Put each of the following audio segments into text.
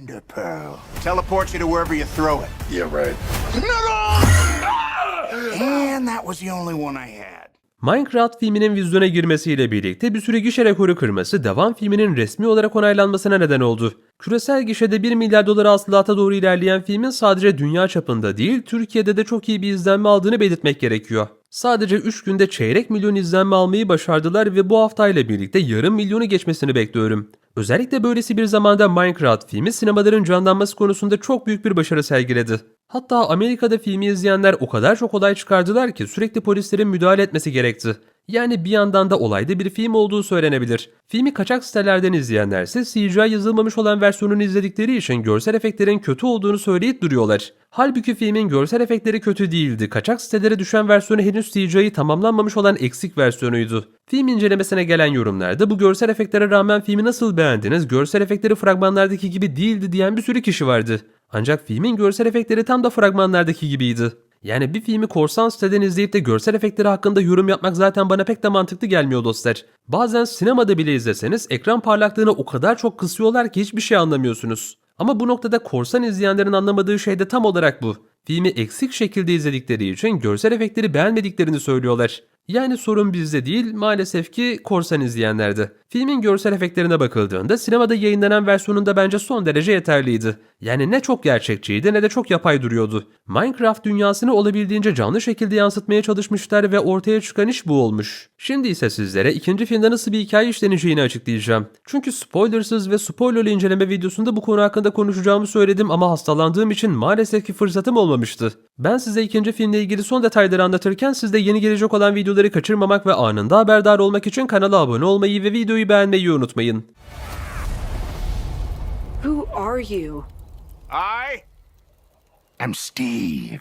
Ender Pearl. Teleports you to wherever you throw it. Yeah, right. And that was the only one I had. Minecraft filminin vizyona girmesiyle birlikte bir süre gişe rekoru kırması devam filminin resmi olarak onaylanmasına neden oldu. Küresel gişede 1 milyar dolara hasılata doğru ilerleyen filmin sadece dünya çapında değil Türkiye'de de çok iyi bir izlenme aldığını belirtmek gerekiyor. Sadece 3 günde çeyrek milyon izlenme almayı başardılar ve bu haftayla birlikte yarım milyonu geçmesini bekliyorum. Özellikle böylesi bir zamanda Minecraft filmi sinemaların canlanması konusunda çok büyük bir başarı sergiledi. Hatta Amerika'da filmi izleyenler o kadar çok olay çıkardılar ki sürekli polislerin müdahale etmesi gerekti. Yani bir yandan da olayda bir film olduğu söylenebilir. Filmi kaçak sitelerden izleyenlerse CGI yazılmamış olan versiyonunu izledikleri için görsel efektlerin kötü olduğunu söyleyip duruyorlar. Halbuki filmin görsel efektleri kötü değildi. Kaçak sitelere düşen versiyonu henüz CGI tamamlanmamış olan eksik versiyonuydu. Film incelemesine gelen yorumlarda bu görsel efektlere rağmen filmi nasıl beğendiniz, görsel efektleri fragmanlardaki gibi değildi diyen bir sürü kişi vardı. Ancak filmin görsel efektleri tam da fragmanlardaki gibiydi. Yani bir filmi korsan siteden izleyip de görsel efektleri hakkında yorum yapmak zaten bana pek de mantıklı gelmiyor dostlar. Bazen sinemada bile izleseniz ekran parlaklığını o kadar çok kısıyorlar ki hiçbir şey anlamıyorsunuz. Ama bu noktada korsan izleyenlerin anlamadığı şey de tam olarak bu. Filmi eksik şekilde izledikleri için görsel efektleri beğenmediklerini söylüyorlar. Yani sorun bizde değil maalesef ki korsan izleyenlerde. Filmin görsel efektlerine bakıldığında sinemada yayınlanan versiyonunda bence son derece yeterliydi. Yani ne çok gerçekçiydi ne de çok yapay duruyordu. Minecraft dünyasını olabildiğince canlı şekilde yansıtmaya çalışmışlar ve ortaya çıkan iş bu olmuş. Şimdi ise sizlere ikinci filmde nasıl bir hikaye işleneceğini açıklayacağım. Çünkü spoilersız ve spoilerlı inceleme videosunda bu konu hakkında konuşacağımı söyledim ama hastalandığım için maalesef ki fırsatım olmamıştı. Ben size ikinci filmle ilgili son detayları anlatırken siz de yeni gelecek olan videoları kaçırmamak ve anında haberdar olmak için kanala abone olmayı ve videoyu beğenmeyi unutmayın. Who are you? I am Steve.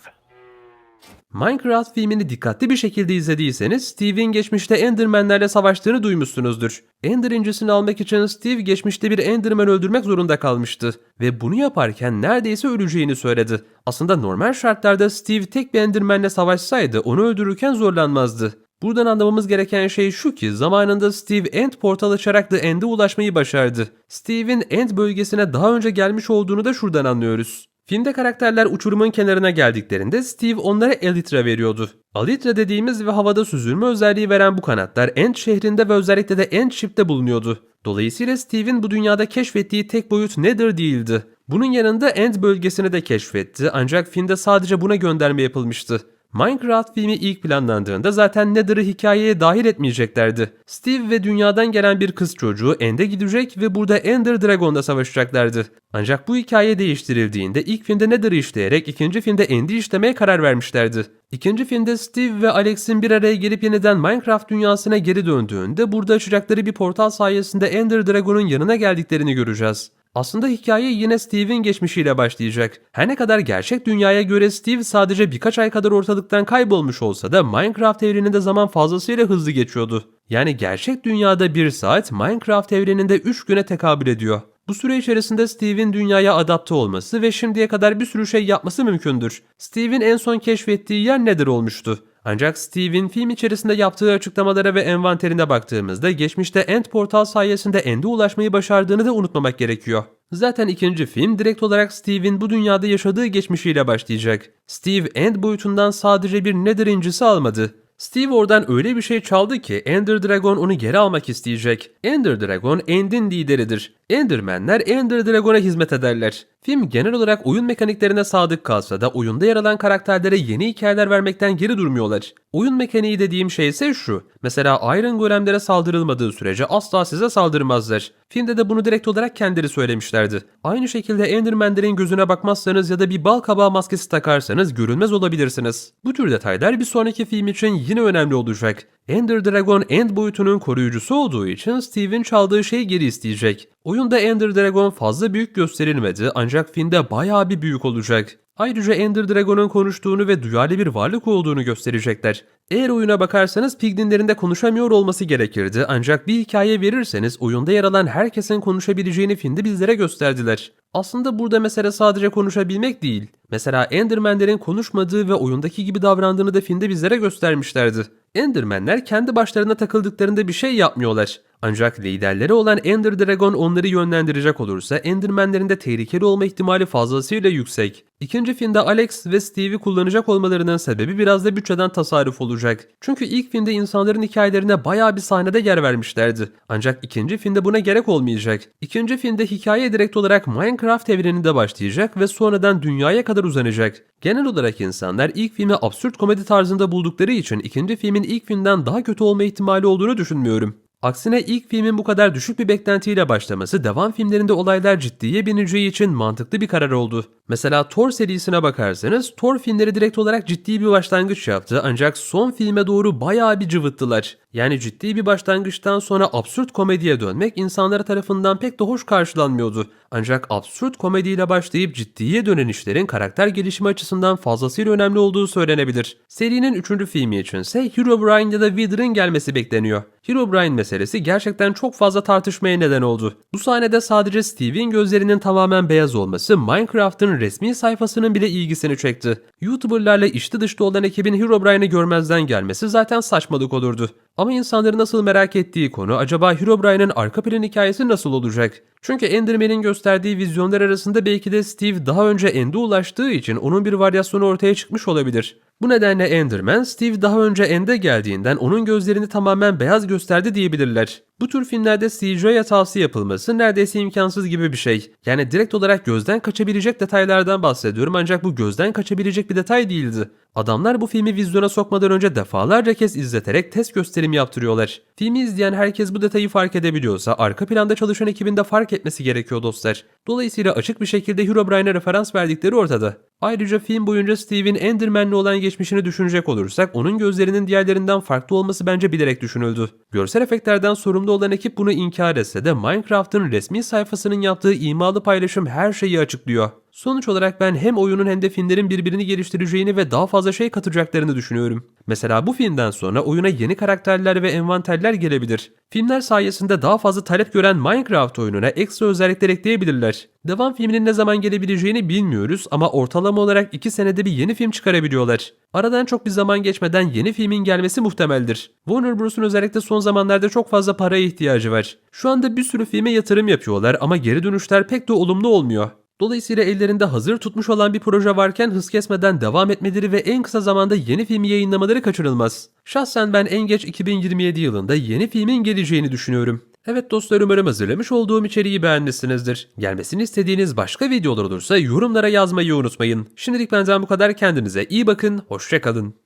Minecraft filmini dikkatli bir şekilde izlediyseniz Steve'in geçmişte Endermenlerle savaştığını duymuşsunuzdur. Ender incisini almak için Steve geçmişte bir Enderman öldürmek zorunda kalmıştı ve bunu yaparken neredeyse öleceğini söyledi. Aslında normal şartlarda Steve tek bir Enderman'le savaşsaydı onu öldürürken zorlanmazdı. Buradan anlamamız gereken şey şu ki zamanında Steve End portal açarak The End'e ulaşmayı başardı. Steve'in End bölgesine daha önce gelmiş olduğunu da şuradan anlıyoruz. Filmde karakterler uçurumun kenarına geldiklerinde Steve onlara Elytra veriyordu. Elytra dediğimiz ve havada süzülme özelliği veren bu kanatlar End şehrinde ve özellikle de End Ship'te bulunuyordu. Dolayısıyla Steve'in bu dünyada keşfettiği tek boyut Nether değildi. Bunun yanında End bölgesini de keşfetti ancak filmde sadece buna gönderme yapılmıştı. Minecraft filmi ilk planlandığında zaten Nether'ı hikayeye dahil etmeyeceklerdi. Steve ve dünyadan gelen bir kız çocuğu End'e gidecek ve burada Ender Dragon'la savaşacaklardı. Ancak bu hikaye değiştirildiğinde ilk filmde Nether'ı işleyerek ikinci filmde End'i işlemeye karar vermişlerdi. İkinci filmde Steve ve Alex'in bir araya gelip yeniden Minecraft dünyasına geri döndüğünde burada açacakları bir portal sayesinde Ender Dragon'un yanına geldiklerini göreceğiz. Aslında hikaye yine Steve'in geçmişiyle başlayacak. Her ne kadar gerçek dünyaya göre Steve sadece birkaç ay kadar ortalıktan kaybolmuş olsa da Minecraft evreninde zaman fazlasıyla hızlı geçiyordu. Yani gerçek dünyada 1 saat Minecraft evreninde 3 güne tekabül ediyor. Bu süre içerisinde Steve'in dünyaya adapte olması ve şimdiye kadar bir sürü şey yapması mümkündür. Steve'in en son keşfettiği yer nedir olmuştu? Ancak Steve'in film içerisinde yaptığı açıklamalara ve envanterine baktığımızda geçmişte End Portal sayesinde End'e ulaşmayı başardığını da unutmamak gerekiyor. Zaten ikinci film direkt olarak Steve'in bu dünyada yaşadığı geçmişiyle başlayacak. Steve End boyutundan sadece bir Nether incisi almadı. Steve oradan öyle bir şey çaldı ki Ender Dragon onu geri almak isteyecek. Ender Dragon End'in lideridir. Endermenler Ender Dragon'a hizmet ederler. Film genel olarak oyun mekaniklerine sadık kalsa da oyunda yer alan karakterlere yeni hikayeler vermekten geri durmuyorlar. Oyun mekaniği dediğim şey ise şu. Mesela Iron Golem'lere saldırılmadığı sürece asla size saldırmazlar. Filmde de bunu direkt olarak kendileri söylemişlerdi. Aynı şekilde Endermenlerin gözüne bakmazsanız ya da bir bal kabağı maskesi takarsanız görünmez olabilirsiniz. Bu tür detaylar bir sonraki film için yine önemli olacak. Ender Dragon End boyutunun koruyucusu olduğu için Steve'in çaldığı şeyi geri isteyecek. Oyunda Ender Dragon fazla büyük gösterilmedi ancak filmde bayağı bir büyük olacak. Ayrıca Ender Dragon'un konuştuğunu ve duyarlı bir varlık olduğunu gösterecekler. Eğer oyuna bakarsanız Piglinlerin de konuşamıyor olması gerekirdi ancak bir hikaye verirseniz oyunda yer alan herkesin konuşabileceğini filmde bizlere gösterdiler. Aslında burada mesele sadece konuşabilmek değil. Mesela Endermenlerin konuşmadığı ve oyundaki gibi davrandığını da filmde bizlere göstermişlerdi. Endermenler kendi başlarına takıldıklarında bir şey yapmıyorlar. Ancak liderleri olan Ender Dragon onları yönlendirecek olursa Endermenlerin de tehlikeli olma ihtimali fazlasıyla yüksek. İkinci filmde Alex ve Steve'i kullanacak olmalarının sebebi biraz da bütçeden tasarruf olacak. Çünkü ilk filmde insanların hikayelerine bayağı bir sahnede yer vermişlerdi. Ancak ikinci filmde buna gerek olmayacak. İkinci filmde hikaye direkt olarak Minecraft evreninde başlayacak ve sonradan dünyaya kadar uzanacak. Genel olarak insanlar ilk filmi absürt komedi tarzında buldukları için ikinci filmin ilk filmden daha kötü olma ihtimali olduğunu düşünmüyorum. Aksine ilk filmin bu kadar düşük bir beklentiyle başlaması devam filmlerinde olaylar ciddiye bineceği için mantıklı bir karar oldu. Mesela Thor serisine bakarsanız Thor filmleri direkt olarak ciddi bir başlangıç yaptı ancak son filme doğru bayağı bir cıvıttılar. Yani ciddi bir başlangıçtan sonra absürt komediye dönmek insanlar tarafından pek de hoş karşılanmıyordu. Ancak absürt komediyle başlayıp ciddiye dönen işlerin karakter gelişimi açısından fazlasıyla önemli olduğu söylenebilir. Serinin 3. filmi içinse Herobrine ya da Wither'ın gelmesi bekleniyor. Herobrine meselesi gerçekten çok fazla tartışmaya neden oldu. Bu sahnede sadece Steve'in gözlerinin tamamen beyaz olması Minecraft'ın resmi sayfasının bile ilgisini çekti. YouTuberlarla içli dışta olan ekibin Herobrine'i görmezden gelmesi zaten saçmalık olurdu. Ama insanların nasıl merak ettiği konu acaba Herobrine'in arka plan hikayesi nasıl olacak? Çünkü Enderman'in gösterdiği vizyonlar arasında belki de Steve daha önce End'e ulaştığı için onun bir varyasyonu ortaya çıkmış olabilir. Bu nedenle Enderman, Steve daha önce End'e geldiğinden onun gözlerini tamamen beyaz gösterdi diyebilirler. Bu tür filmlerde CGI hatası yapılması neredeyse imkansız gibi bir şey. Yani direkt olarak gözden kaçabilecek detaylardan bahsediyorum ancak bu gözden kaçabilecek bir detay değildi. Adamlar bu filmi vizyona sokmadan önce defalarca kez izleterek test gösterim yaptırıyorlar. Filmi izleyen herkes bu detayı fark edebiliyorsa arka planda çalışan ekibin de fark etmesi gerekiyor dostlar. Dolayısıyla açık bir şekilde Herobrine'e referans verdikleri ortada. Ayrıca film boyunca Steve'in Enderman'le olan geçmişini düşünecek olursak onun gözlerinin diğerlerinden farklı olması bence bilerek düşünüldü. Görsel efektlerden sorumlu olan ekip bunu inkar etse de Minecraft'ın resmi sayfasının yaptığı imalı paylaşım her şeyi açıklıyor. Sonuç olarak ben hem oyunun hem de filmlerin birbirini geliştireceğini ve daha fazla şey katacaklarını düşünüyorum. Mesela bu filmden sonra oyuna yeni karakterler ve envanterler gelebilir. Filmler sayesinde daha fazla talep gören Minecraft oyununa ekstra özellikler ekleyebilirler. Devam filminin ne zaman gelebileceğini bilmiyoruz ama ortalama olarak 2 senede bir yeni film çıkarabiliyorlar. Aradan çok bir zaman geçmeden yeni filmin gelmesi muhtemeldir. Warner Bros'un özellikle son zamanlarda çok fazla paraya ihtiyacı var. Şu anda bir sürü filme yatırım yapıyorlar ama geri dönüşler pek de olumlu olmuyor. Dolayısıyla ellerinde hazır tutmuş olan bir proje varken hız kesmeden devam etmeleri ve en kısa zamanda yeni filmi yayınlamaları kaçırılmaz. Şahsen ben en geç 2027 yılında yeni filmin geleceğini düşünüyorum. Evet dostlar umarım hazırlamış olduğum içeriği beğenmişsinizdir. Gelmesini istediğiniz başka videolar olursa yorumlara yazmayı unutmayın. Şimdilik benden bu kadar kendinize iyi bakın, hoşçakalın.